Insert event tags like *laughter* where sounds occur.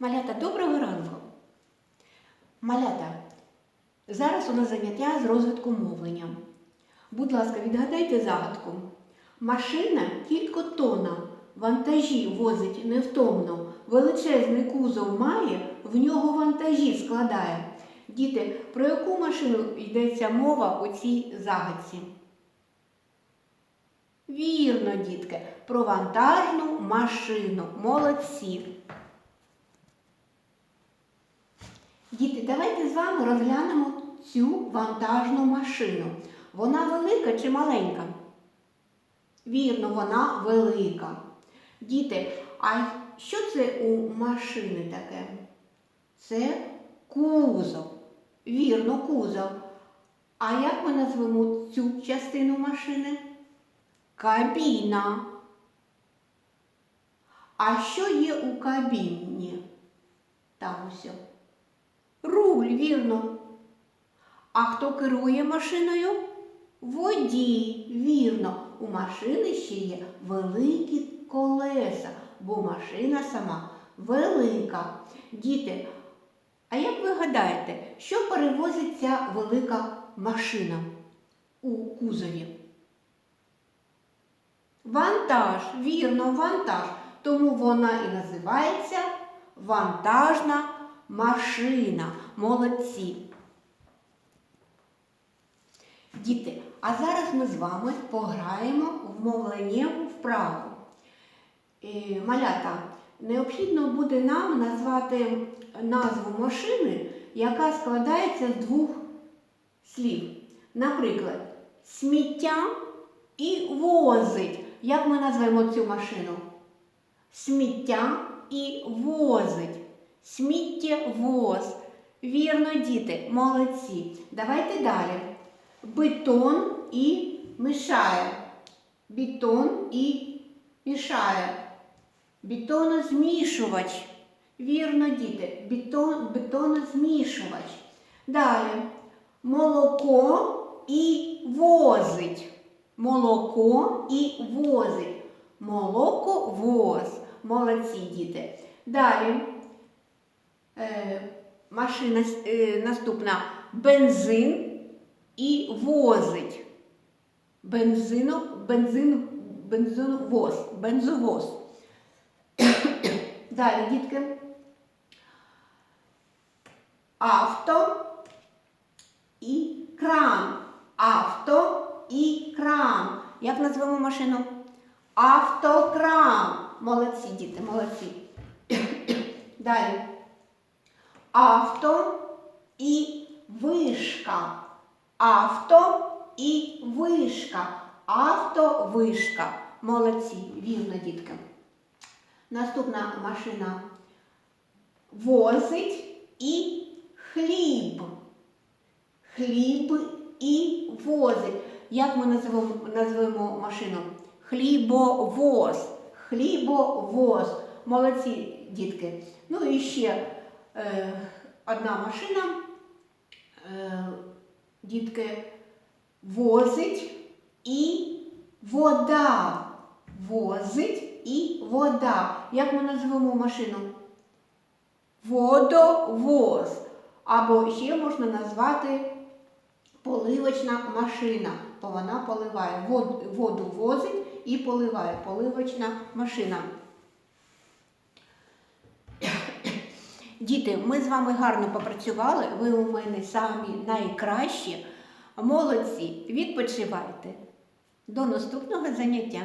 Малята, доброго ранку. Малята, зараз у нас заняття з розвитку мовлення. Будь ласка, відгадайте загадку. Машина кількотона, вантажі возить невтомно, величезний кузов має, в нього вантажі складає. Діти, про яку машину йдеться мова у цій загадці? Вірно, дітки, про вантажну машину. Молодці. Діти, давайте з вами розглянемо цю вантажну машину. Вона велика чи маленька? Вірно, вона велика. Діти, а що це у машини таке? Це кузов. Вірно, кузов. А як ми назвемо цю частину машини? Кабіна. А що є у кабіні? Там усе. Вірно. А хто керує машиною? Водій, вірно. У машини ще є великі колеса, бо машина сама велика. Діти, а як ви гадаєте, що перевозить ця велика машина у кузові? Вантаж, вірно, вантаж. Тому вона і називається вантажна машина. Молодці. Діти, а зараз ми з вами пограємо в мовленнєву вправу. Е, Малята, необхідно буде нам назвати назву машини, яка складається з двох слів. Наприклад, сміття і возить. Як ми назвемо цю машину? Сміття і возить. Сміттєвоз. Вірно, діти, молодці. Давайте далі. Бетон і мішає. Бетон і мішає. Бетонозмішувач. Вірно, діти. Бетон, бетонозмішувач. Далі. Молоко і возить. Молоко і возить. Молоковоз. Молодці діти. Далі. Е, машина е, наступна. Бензин і возить. Бензино, бензин, бензовоз. Бензовоз. *coughs* Далі, дітки. Авто і кран. Авто і кран. Як назвемо машину? Автокран. Молодці, діти, молодці. *coughs* Далі. Авто і вишка. Авто і вишка. Автовишка. Молодці, вірно, дітки. Наступна машина возить і хліб. Хліб і возить. Як ми називемо, назвемо машину? Хлібовоз. Хлібовоз. Молодці, дітки. Ну і ще одна машина. Е, дітки возить і вода. Возить і вода. Як ми назвемо машину? Водовоз. Або ще можна назвати поливочна машина, бо вона поливає. Воду возить і поливає. Поливочна машина. Діти, ми з вами гарно попрацювали. Ви у мене самі найкращі. Молодці. Відпочивайте. До наступного заняття.